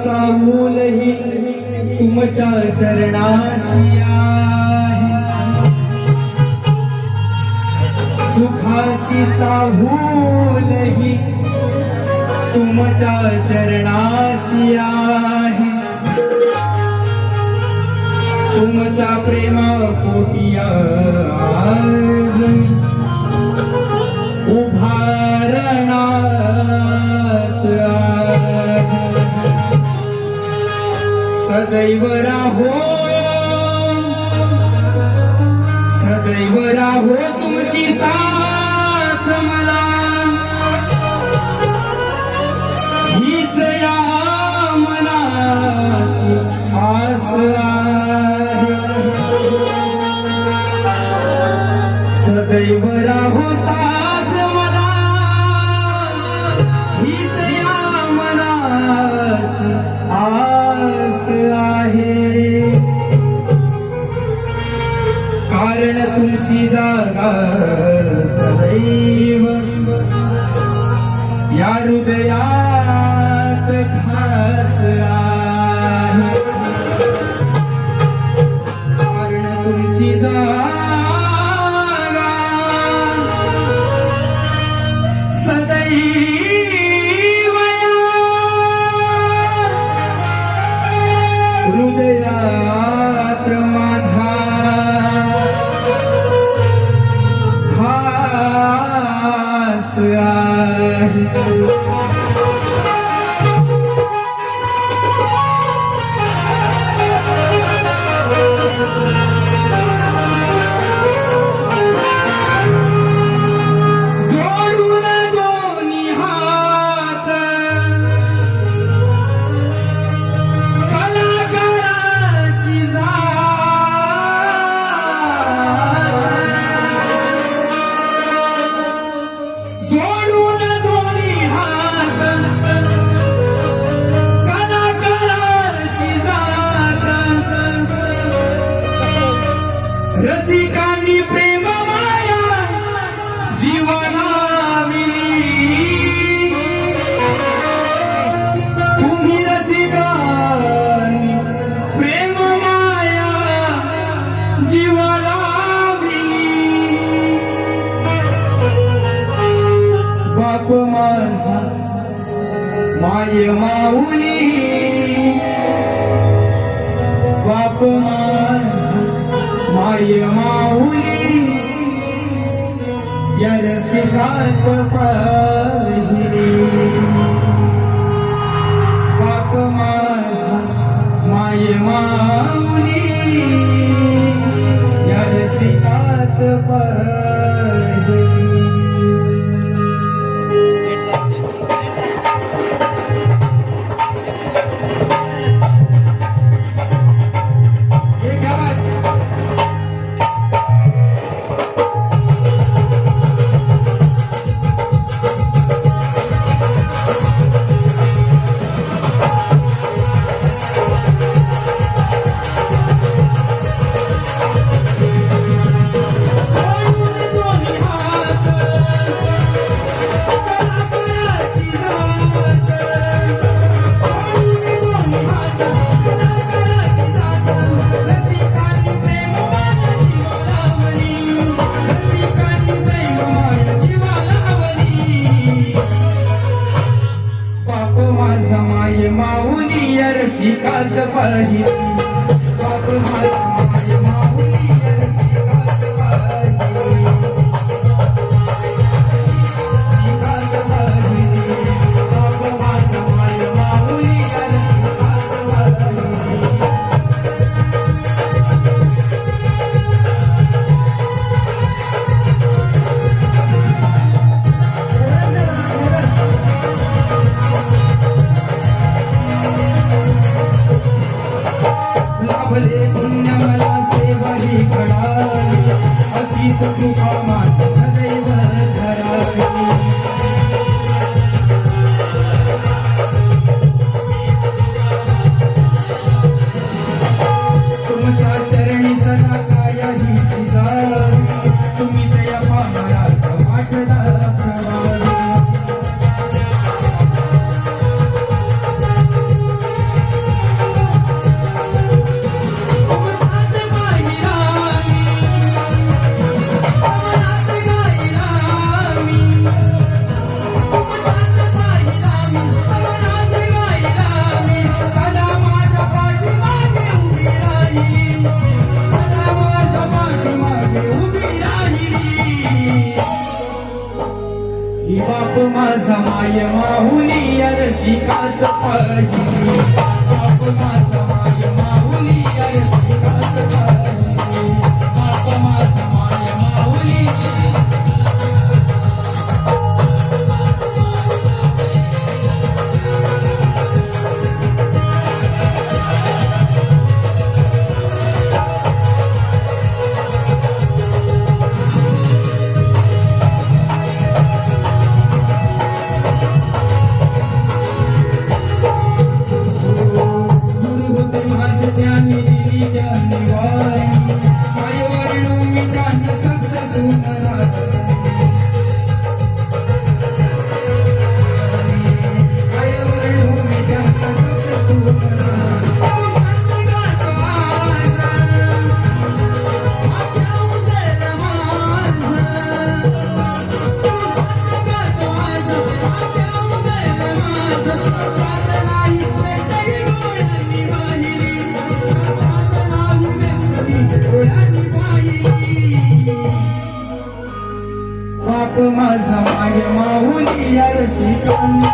सुखाची चाहूलही तुमच्या चरणाशिया आहे सुखाची चाहूलही तुमच्या चरणाशिया तुमच्या प्रेमा पोटिया उभा सदैव राहो सदैव राहो तुमची साथ मला. हीच या मनाची आस सदैव राहो सा कारण तुमची जागा सदैव. या हृदयात खास खास आहे माय माऊली. बाप माय माऊली. या रसिकात पाहिली. बाप माझा माय माऊली. या रसिकात पाहिली. माऊली रसिकात पाहिली Pizza, Pizza, Pizza, माय माहुली रसिकात पहिली माझा माय माऊली या रसिकांनी